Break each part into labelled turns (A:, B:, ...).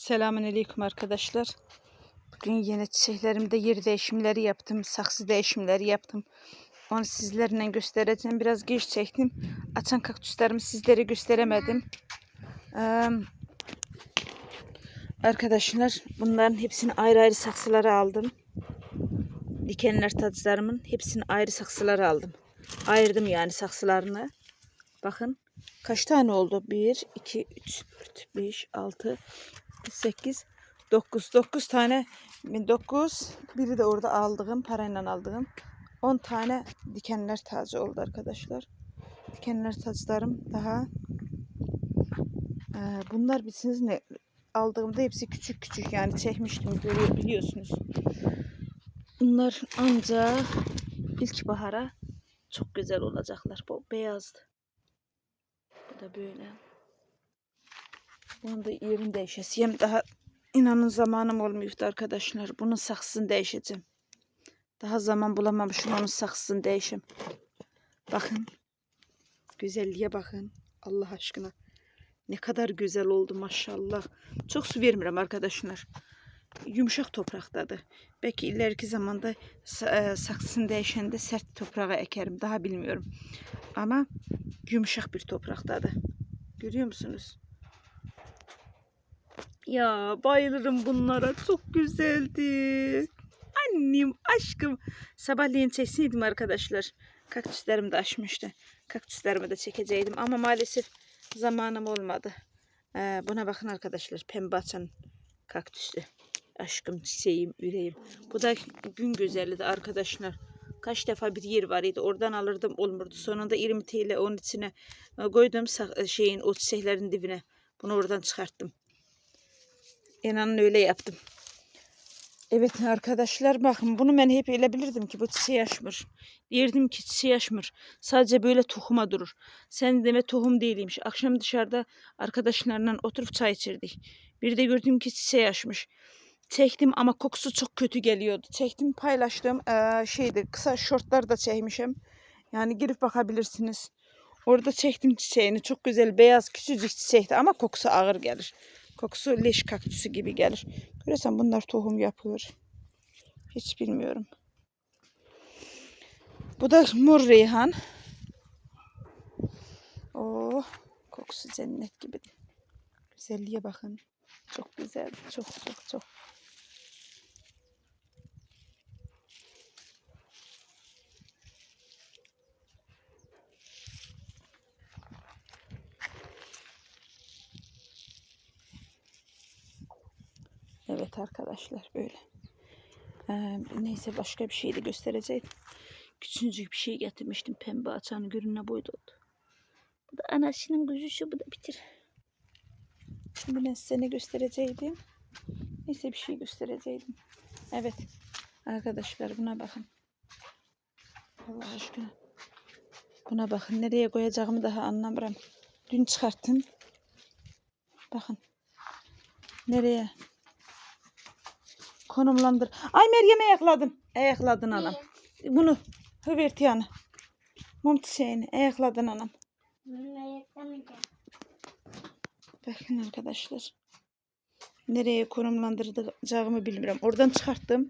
A: Selamünaleyküm arkadaşlar. Bugün yine çiçeklerimde yer değişimleri yaptım. Saksı değişimleri yaptım. Onu sizlerle göstereceğim. Biraz geç çektim. Açan kaktüslerimi sizlere gösteremedim. Ee, arkadaşlar bunların hepsini ayrı ayrı saksılara aldım. Dikenler taclarımın hepsini ayrı saksılara aldım. Ayırdım yani saksılarını. Bakın kaç tane oldu? 1, 2, 3, 4, 5, 6, 8, 9. 9 tane 9. Biri de orada aldığım parayla aldığım 10 tane dikenler tacı oldu arkadaşlar. Dikenler taclarım daha Ee, bunlar bilsiniz ne aldığımda hepsi küçük küçük yani çekmiştim görüyor biliyorsunuz. Bunlar ancak ilkbahara çok güzel olacaklar. Bu beyazdı. Bu da böyle. Bunun da yerini değişesiyem. Daha inanın zamanım olmuyordu arkadaşlar. Bunun saksısını değişeceğim. Daha zaman bulamamışım onun saksısını değişim. Bakın. Güzelliğe bakın. Allah aşkına. Ne kadar güzel oldu maşallah. Çok su vermiyorum arkadaşlar. Yumuşak topraktadır. Belki ileriki zamanda sa- e, saksısını değişende sert toprağa ekerim. Daha bilmiyorum. Ama yumuşak bir topraktadır. Görüyor musunuz? Ya bayılırım bunlara. Çok güzeldi. Annem, aşkım. Sabahleyin çekseydim arkadaşlar. Kaktüslerimi de açmıştı. Kaktüslerimi de çekeceydim ama maalesef zamanım olmadı. Ee, buna bakın arkadaşlar. Pembe açan kaktüsü. Aşkım, çiçeğim, yüreğim. Bu da gün güzelliği de arkadaşlar. Kaç defa bir yer var idi. Oradan alırdım olmurdu. Sonunda 20 TL onun içine e, koydum sa- şeyin o çiçeklerin dibine. Bunu oradan çıkarttım. İnanın öyle yaptım. Evet arkadaşlar bakın bunu ben hep öyle bilirdim ki bu çiçeği açmır. Derdim ki çiçeği açmır. Sadece böyle tohuma durur. Sen deme tohum değilmiş. Akşam dışarıda arkadaşlarla oturup çay içirdik. Bir de gördüm ki çiçeği açmış. Çektim ama kokusu çok kötü geliyordu. Çektim paylaştım. Ee, şeydi kısa şortlar da çekmişim. Yani girip bakabilirsiniz. Orada çektim çiçeğini. Çok güzel beyaz küçücük çiçekti ama kokusu ağır gelir. Kokusu leş kaktüsü gibi gelir. Görürsen bunlar tohum yapıyor. Hiç bilmiyorum. Bu da mor reyhan. Oh, kokusu cennet gibi. Güzelliğe bakın. Çok güzel. Çok çok çok. Evet arkadaşlar böyle. Ee, neyse başka bir şey de göstereceğim. Küçücük bir şey getirmiştim. Pembe açan görünme oldu. Bu da anasının gözü bu da bitir. Şimdi ben size ne göstereceydim. Neyse bir şey göstereceydim. Evet. Arkadaşlar buna bakın. Allah aşkına. Buna bakın. Nereye koyacağımı daha anlamıyorum. Dün çıkarttım. Bakın. Nereye? Konumlandır. Ay Meryem'e ayakladım. Ayakladın anam. Bunu hıvertiyanı. Mum çiçeğini ayakladın anam. Bakın arkadaşlar. Nereye konumlandıracağımı bilmiyorum. Oradan çıkarttım.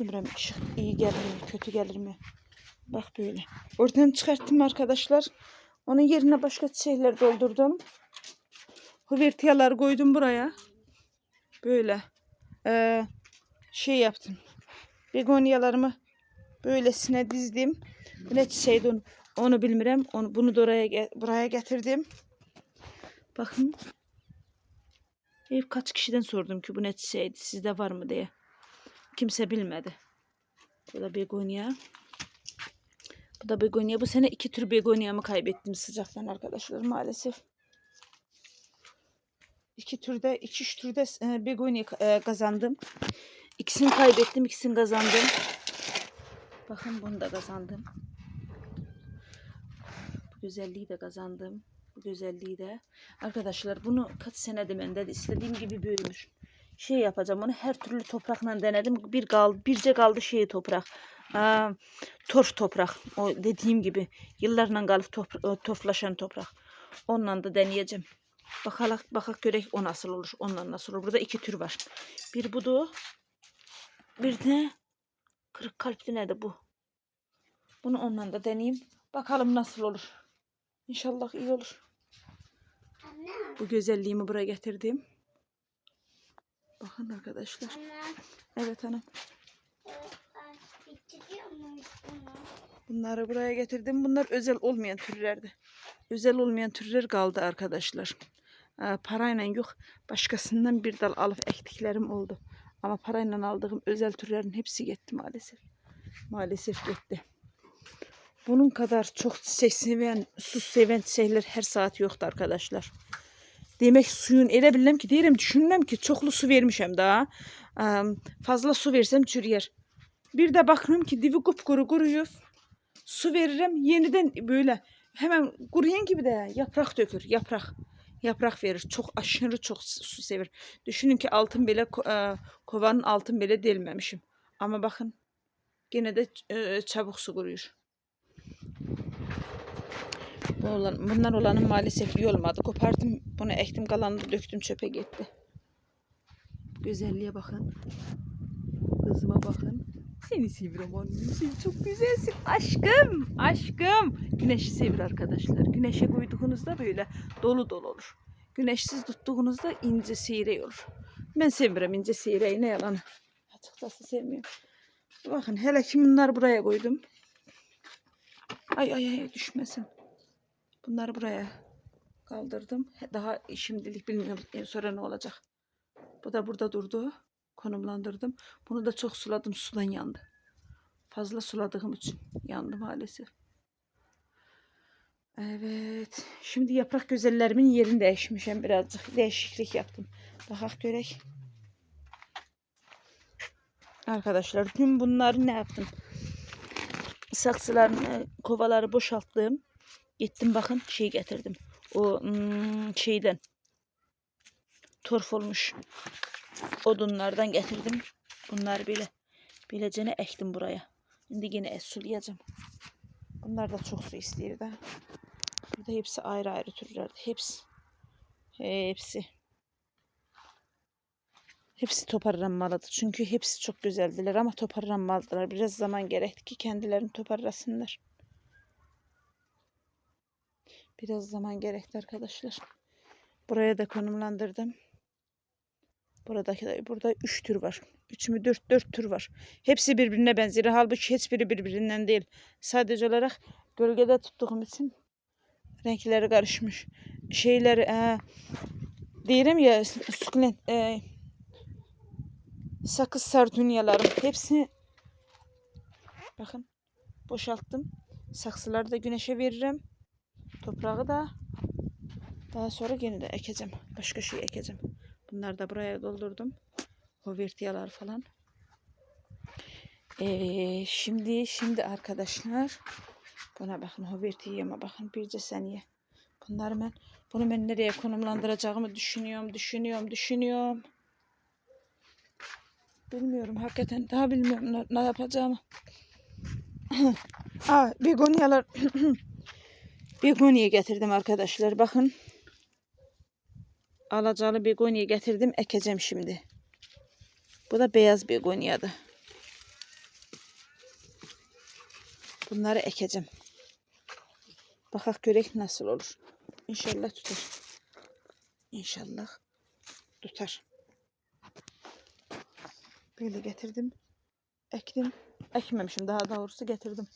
A: Bilmiyorum ışık iyi gelir mi kötü gelir mi? Bak böyle. Oradan çıkarttım arkadaşlar. Onun yerine başka şeyler doldurdum. Hıvertiyalar koydum buraya. Böyle. Ee, şey yaptım. Begonyalarımı böylesine dizdim. Ne çiçeğiydi onu, onu bilmirəm. Onu, bunu da oraya, buraya getirdim. Bakın. Hep kaç kişiden sordum ki bu ne çiçeğiydi sizde var mı diye. Kimse bilmedi. Bu da begonya. Bu da begonya. Bu sene iki tür begonyamı kaybettim sıcaktan arkadaşlar maalesef. İki türde, iki üç türde e, begonya e, kazandım. İkisini kaybettim, ikisini kazandım. Bakın bunu da kazandım. Bu güzelliği de kazandım. Bu güzelliği de. Arkadaşlar bunu kaç senede bende istediğim gibi büyümüş. Şey yapacağım onu her türlü toprakla denedim. Bir kaldı, birce kaldı şey toprak. Aa, torf toprak. O dediğim gibi yıllarla kalıp topra- toflaşan toprak. Onunla da deneyeceğim. Bakalak bakak görek o nasıl olur. Ondan nasıl olur. Burada iki tür var. Bir budu. Bir de kırık kalpli nerede bu? Bunu ondan da deneyeyim. Bakalım nasıl olur. İnşallah iyi olur. Bu güzelliğimi buraya getirdim. Bakın arkadaşlar.
B: anne.
A: Evet hanım. Bunları buraya getirdim. Bunlar özel olmayan türlerdi. Özel olmayan türler kaldı arkadaşlar. Ee, parayla yok. Başkasından bir dal alıp ektiklerim oldu. Ama parayla aldığım özel türlerin hepsi gitti maalesef. Maalesef gitti. Bunun kadar çok çiçek seven, su seven çiçekler her saat yoktu arkadaşlar. Demek suyun elə bilirəm ki, deyirəm, düşünürəm ki, çoxlu su vermişəm. Əm, Fazla su versəm çürüyer. Bir de bakıyorum ki dibi kupkuru kuruyup su veririm yeniden böyle hemen kuruyan gibi de yaprak dökür yaprak yaprak verir. Çok aşırı çok su sever düşünün ki altın bile e, kovanın altın bile delmemişim. Ama bakın gene de e, çabuk su kuruyor. Bu olan, bunlar olanın maalesef iyi olmadı. Kopardım bunu ektim kalanını döktüm çöpe gitti. Güzelliğe bakın. Kızıma bakın seni seviyorum annem. Sen çok güzelsin. Aşkım. Aşkım. Güneşi sevir arkadaşlar. Güneşe koyduğunuzda böyle dolu dolu olur. Güneşsiz tuttuğunuzda ince seyrey olur. Ben seviyorum ince seyreyi ne yalan. Açıkçası sevmiyorum. Bakın hele ki bunları buraya koydum. Ay ay ay düşmesin. Bunları buraya kaldırdım. Daha şimdilik bilmiyorum sonra ne olacak. Bu da burada durdu konumlandırdım. Bunu da çok suladım. Sudan yandı. Fazla suladığım için yandı maalesef. Evet. Şimdi yaprak gözellerimin yerini değişmişim birazcık. Değişiklik yaptım. Bakak görek. Arkadaşlar dün bunları ne yaptım? Saksılarını, kovaları boşalttım. Gittim bakın şey getirdim. O hmm, şeyden torf olmuş odunlardan getirdim. Bunları böyle bilecene ektim buraya. Şimdi yine es sulayacağım. Bunlar da çok su istiyor da. Burada hepsi ayrı ayrı türlerdi. Hepsi. Hepsi. Hepsi toparlanmalıdır. Çünkü hepsi çok güzeldiler ama toparlanmalıdılar. Biraz zaman gerekti ki kendilerini toparlasınlar. Biraz zaman gerekti arkadaşlar. Buraya da konumlandırdım. Buradaki burada üç tür var. Üç mü dört dört tür var. Hepsi birbirine benzer. Halbuki hiçbiri birbirinden değil. Sadece olarak gölgede tuttuğum için renkleri karışmış. Şeyler e, diyelim ya sukulent e, sakız sardunyalarım hepsi bakın boşalttım. Saksıları da güneşe veririm. Toprağı da daha sonra yine ekeceğim. Başka şey ekeceğim. Bunları da buraya doldurdum. Hovertiyalar falan. Ee, şimdi şimdi arkadaşlar buna bakın hovertiyama bakın birce saniye. Bunları ben bunu ben nereye konumlandıracağımı düşünüyorum, düşünüyorum, düşünüyorum. Bilmiyorum hakikaten daha bilmiyorum ne, ne yapacağımı. Aa, begonyalar begonya getirdim arkadaşlar bakın alacalı begonya getirdim ekeceğim şimdi. Bu da beyaz begonyadı. Bunları ekeceğim. Bakak görek nasıl olur. İnşallah tutar. İnşallah tutar. Böyle getirdim. Ektim. Ekmemişim daha doğrusu getirdim.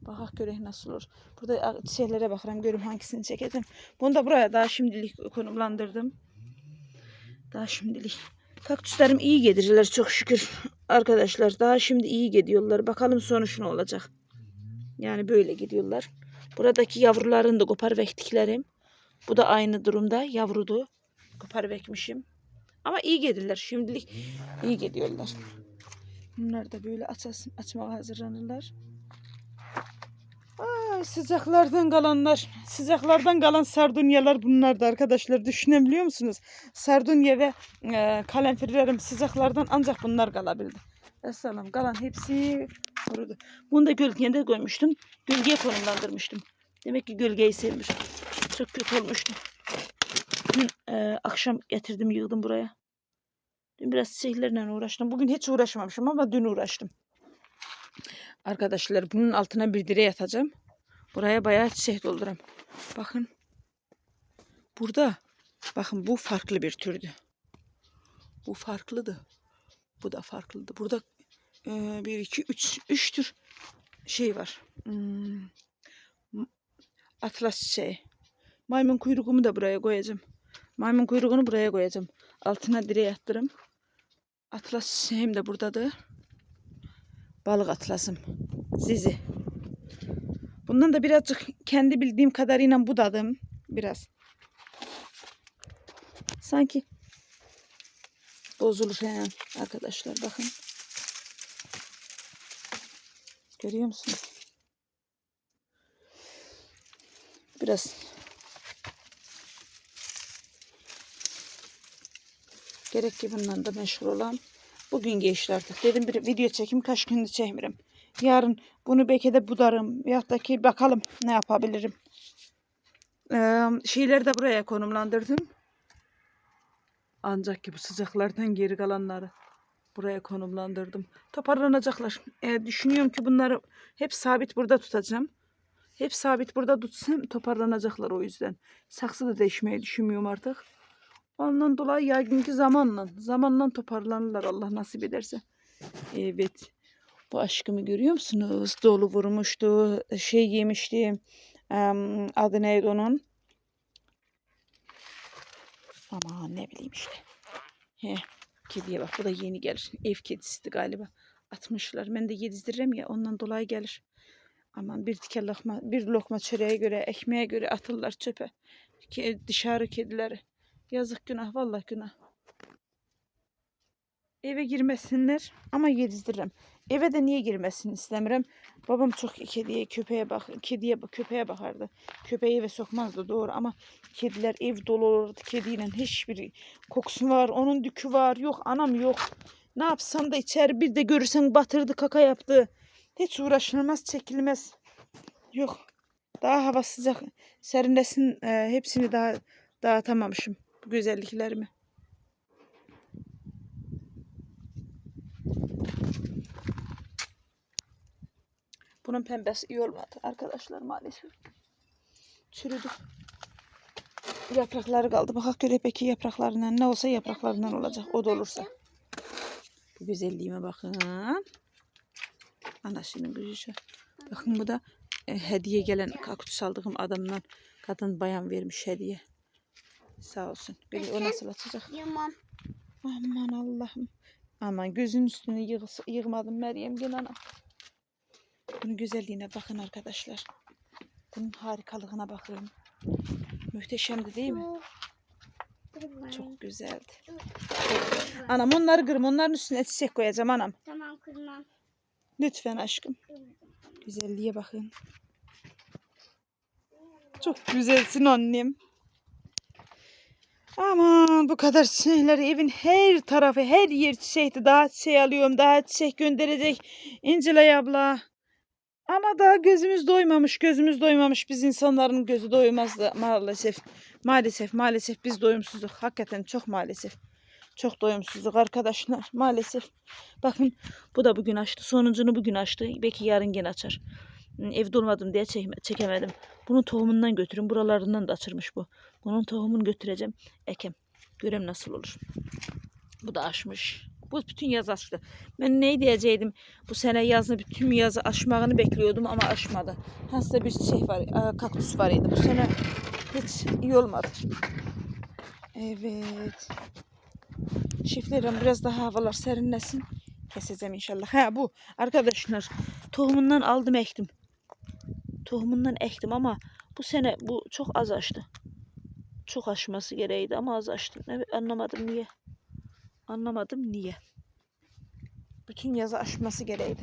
A: Bakak görek nasıl olur. Burada şeylere bakarım görüm hangisini çekeceğim. Bunu da buraya daha şimdilik konumlandırdım. Daha şimdilik. Kaktüslerim iyi gelirler çok şükür. Arkadaşlar daha şimdi iyi gidiyorlar. Bakalım sonuç ne olacak. Yani böyle gidiyorlar. Buradaki yavrularını da koparıp ektiklerim. Bu da aynı durumda yavrudu. Koparıp ekmişim. Ama iyi gelirler. Şimdilik iyi gidiyorlar. Bunlar da böyle açasın, açmaya hazırlanırlar. Ay sıcaklardan kalanlar, sıcaklardan kalan sardunyalar bunlar da arkadaşlar. Düşünebiliyor musunuz? Sardunya ve e, kalemfirlerim sıcaklardan ancak bunlar kalabildi. Esselam kalan hepsi kurudu. Bunu da gölgeye koymuştum. Gölgeye konumlandırmıştım. Demek ki gölgeyi sevmiş. Çok kötü olmuştu. Dün, e, akşam getirdim yığdım buraya. Dün biraz çiçeklerle uğraştım. Bugün hiç uğraşmamışım ama dün uğraştım. Arkadaşlar bunun altına bir direğe atacağım. Buraya bayağı çiçek dolduram. Bakın. Burada. Bakın bu farklı bir türdü. Bu farklıdı. Bu da farklıydı. Burada e, bir, iki, üç, üç tür şey var. Hmm, Atlas çiçeği. Maymun kuyruğumu da buraya koyacağım. Maymun kuyruğunu buraya koyacağım. Altına direğe attırım. Atlas çiçeğim de buradadır. Balık atlasım. Zizi. Bundan da birazcık kendi bildiğim kadarıyla budadım. Biraz. Sanki bozulur he arkadaşlar bakın. Görüyor musunuz? Biraz gerek ki bundan da meşhur olan. Bugün geçti artık. Dedim bir video çekim kaç gündür çekmiyorum. Yarın bunu belki de budarım. Ya da ki bakalım ne yapabilirim. Ee, şeyleri de buraya konumlandırdım. Ancak ki bu sıcaklardan geri kalanları buraya konumlandırdım. Toparlanacaklar. Ee, düşünüyorum ki bunları hep sabit burada tutacağım. Hep sabit burada tutsam toparlanacaklar o yüzden. Saksı da değişmeyi düşünmüyorum artık. Ondan dolayı yarınki zamanla, zamanla toparlanırlar Allah nasip ederse. Evet. Bu aşkımı görüyor musunuz? Dolu vurmuştu, şey yemişti. em, adı neydi onun? Ama ne bileyim işte. He, kediye bak bu da yeni gelir. Ev kedisiydi galiba. Atmışlar. Ben de yedizdirem ya ondan dolayı gelir. Aman bir tike lokma, bir lokma çöreğe göre, ekmeğe göre atırlar çöpe. Ki, dışarı kedileri. Yazık günah vallahi günah. Eve girmesinler ama yedizdiririm. Eve de niye girmesin istemiyorum. Babam çok kediye, köpeğe bak, kediye, köpeğe bakardı. Köpeği eve sokmazdı doğru ama kediler ev dolu olurdu. Kediyle hiçbir kokusu var, onun dükü var. Yok anam yok. Ne yapsam da içeri bir de görürsen batırdı, kaka yaptı. Hiç uğraşılmaz, çekilmez. Yok. Daha hava sıcak, serinlesin. e, hepsini daha dağıtamamışım bu güzelliklerimi. Bunun pembesi iyi olmadı arkadaşlar maalesef. Çürüdü. Yaprakları kaldı. Bak göre peki yapraklarından ne olsa yapraklarından olacak. O da olursa. Bu güzelliğime bakın. Anasının gücü. Bakın bu da e, hediye gelen kaktüs aldığım adamdan kadın bayan vermiş hediye. Sağ olsun. Bir o nasıl açacak?
B: Yaman.
A: Aman Allah'ım. Aman gözün üstüne yığ- yığmadım Meryem gel ana. Bunun güzelliğine bakın arkadaşlar. Bunun harikalığına bakın. Muhteşemdi değil mi? Çok güzeldi. Anam onları kırım. Onların üstüne çiçek koyacağım anam.
B: Tamam kırmam.
A: Lütfen aşkım. Güzelliğe bakın. Çok güzelsin annem. Aman bu kadar çiçekleri evin her tarafı her yer çiçekti. Daha çiçek alıyorum. Daha çiçek gönderecek. İncilay abla. Ama daha gözümüz doymamış. Gözümüz doymamış. Biz insanların gözü doymazdı maalesef. Maalesef maalesef biz doyumsuzluk. Hakikaten çok maalesef. Çok doyumsuzluk arkadaşlar. Maalesef. Bakın bu da bugün açtı. Sonuncunu bugün açtı. Belki yarın gene açar. Hmm, Evde olmadım diye çekme- çekemedim. Bunun tohumundan götürün. Buralarından da açırmış bu. Bunun tohumunu götüreceğim. Ekem. Görem nasıl olur. Bu da açmış. Bu bütün yaz açtı. Ben ne diyeceydim? Bu sene yazını bütün yazı aşmağını bekliyordum ama aşmadı. Hasta bir şey var, e, kaktüs var idi. Bu sene hiç iyi olmadı. Evet. Çiftlerim biraz daha havalar serinlesin. Keseceğim inşallah. Ha bu arkadaşlar tohumundan aldım ektim. Tohumundan ektim ama bu sene bu çok az açtı. Çok aşması gereğiydi ama az açtı. Ne, anlamadım niye. Anlamadım niye. Bütün yazı aşması gereğiydi.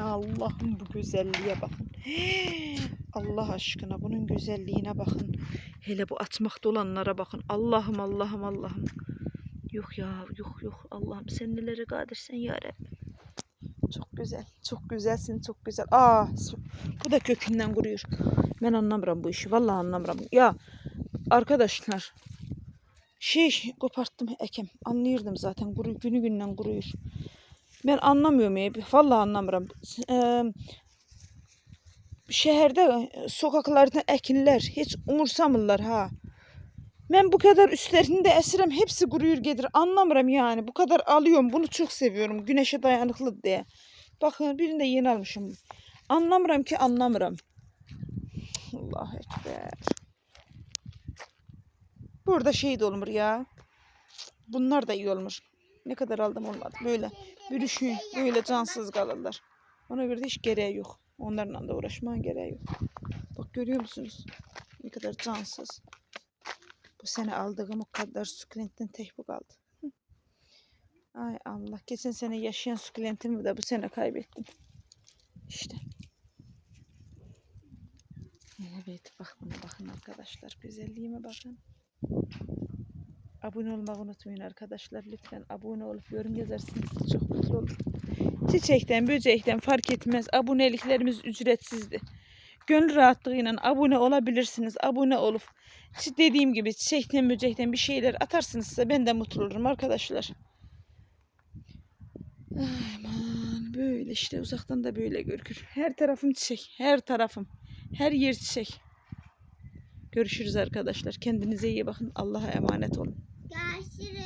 A: Allah'ım bu güzelliğe bakın. Allah aşkına bunun güzelliğine bakın. Hele bu atmakta olanlara bakın. Allah'ım Allah'ım Allah'ım. Yok ya yok yok Allah'ım sen nelere kadirsen ya. Çok güzel. Çok güzelsin çok güzel. Aa su- bu da kökünden kuruyor. Ben anlamıyorum bu işi. Vallahi anlamıyorum. Ya arkadaşlar Şey koparttım ekem. Anlayırdım zaten. Kuru, günü günden kuruyur. Ben anlamıyorum ya. Vallahi anlamıyorum. Eee şehirde sokaklarda ekinler hiç umursamırlar ha. Ben bu kadar üstlerinde esirem hepsi kuruyur gelir. Anlamıyorum yani. Bu kadar alıyorum. Bunu çok seviyorum. Güneşe dayanıklı diye. Bakın birini de yeni almışım. Anlamıyorum ki anlamıyorum. Allah ekber. Burada şey de olmuş ya. Bunlar da iyi olmuş. Ne kadar aldım olmadı. Böyle yürüyüşü böyle cansız kalırlar. Ona göre de hiç gereği yok. Onlarla da uğraşmaya gereği yok. Bak görüyor musunuz? Ne kadar cansız. Bu sene aldığım o kadar sukulentten tek bu kaldı. Ay Allah. Geçen sene yaşayan sukulentimi de bu sene kaybettim. İşte. Evet bak buna bakın arkadaşlar. Güzelliğime bakın. Abone olmayı unutmayın arkadaşlar. Lütfen abone olup yorum yazarsınız. Çok mutlu olurum. Çiçekten, böcekten fark etmez. Aboneliklerimiz ücretsizdi. Gönül rahatlığıyla abone olabilirsiniz. Abone olup dediğim gibi çiçekten, böcekten bir şeyler atarsınız size ben de mutlu olurum arkadaşlar. Aman böyle işte uzaktan da böyle görünür. Her tarafım çiçek. Her tarafım. Her yer çiçek. Görüşürüz arkadaşlar. Kendinize iyi bakın. Allah'a emanet olun.
B: Görüşürüz.